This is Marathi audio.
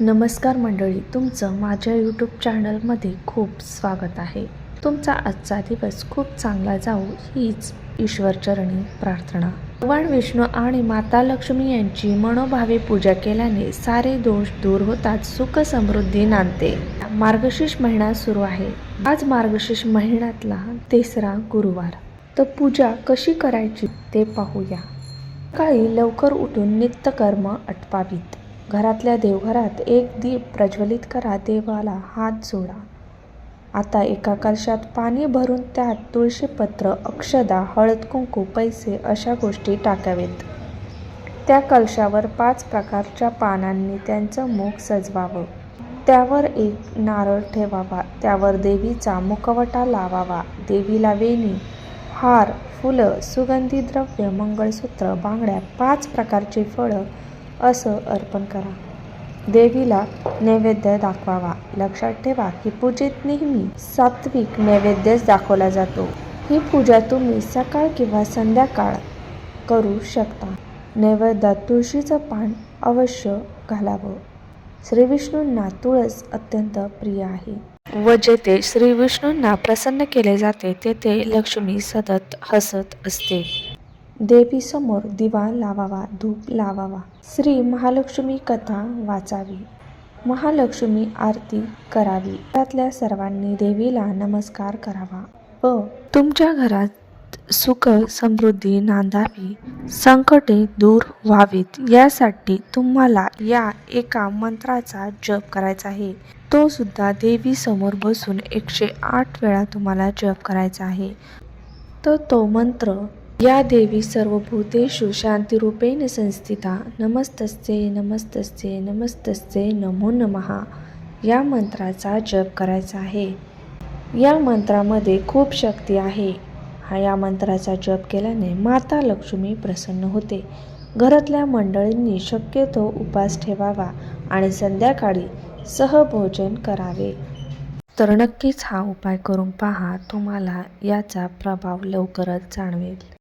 नमस्कार मंडळी तुमचं माझ्या यूट्यूब चॅनलमध्ये खूप स्वागत आहे. तुमचा आजचा दिवस खूप चांगला जाऊ हीच ईश्वरचरणी प्रार्थना. भगवान विष्णू आणि माता लक्ष्मी यांची मनोभावे पूजा केल्याने सारे दोष दूर होतात सुख समृद्धी नांदते. मार्गशीर्ष महिना सुरू आहे. आज मार्गशीर्ष महिन्यातला तिसरा गुरुवार. तर पूजा कशी करायची ते पाहूया. सकाळी लवकर उठून नित्यकर्म आटपावीत घरातल्या देवघरात एक दीप प्रज्वलित करा देवाला हात जोडा. आता एका कलशात पाणी भरून त्यात तुळशीपत्र अक्षदा हळद कुंकू पैसे अशा गोष्टी टाकावेत. त्या कलशावर पाच प्रकारच्या पानांनी त्यांचं मुख सजवावं. त्यावर एक नारळ ठेवावा त्यावर देवीचा मुखवटा लावावा. देवीला वेणी हार फुलं सुगंधी द्रव्य मंगळसूत्र बांगड्या पाच प्रकारची फळं असं अर्पण करा. देवीला नैवेद्य दाखवावा. लक्षात ठेवा की पूजेत नेहमी सात्विक नैवेद्यच दाखवला जातो. ही पूजा तुम्ही सकाळ किंवा संध्याकाळ करू शकता. नैवेद्यात तुळशीचं पान अवश्य घालावं. श्री विष्णूंना तुळस अत्यंत प्रिय आहे. व जेथे श्री विष्णूंना प्रसन्न केले जाते तेथे लक्ष्मी सतत हसत असते. देवीसमोर दिवा लावावा धूप लावावा. श्री महालक्ष्मी कथा वाचावी. महालक्ष्मी आरती करावी. त्यातल्या सर्वांनी देवीला नमस्कार करावा. व तुमच्या घरात सुख समृद्धी नांदावी संकटे दूर व्हावीत. यासाठी तुम्हाला या एका मंत्राचा जप करायचा आहे. तो सुद्धा देवी समोर बसून एकशे आठ वेळा तुम्हाला जप करायचा आहे. तर तो मंत्र या देवी सर्वभूतेषु शांतिरूपेण संस्थिता. नमस्तस्ते नमस्तस्ते नमस्तस्ते नमो नमहा या मंत्राचा जप करायचा आहे. या मंत्रामध्ये खूप शक्ती आहे. हा या मंत्राचा जप केल्याने माता लक्ष्मी प्रसन्न होते. घरातल्या मंडळींनी शक्यतो उपास ठेवावा आणि संध्याकाळी सहभोजन करावे. तर नक्कीच हा उपाय करून पहा तुम्हाला याचा प्रभाव लवकरच जाणवेल.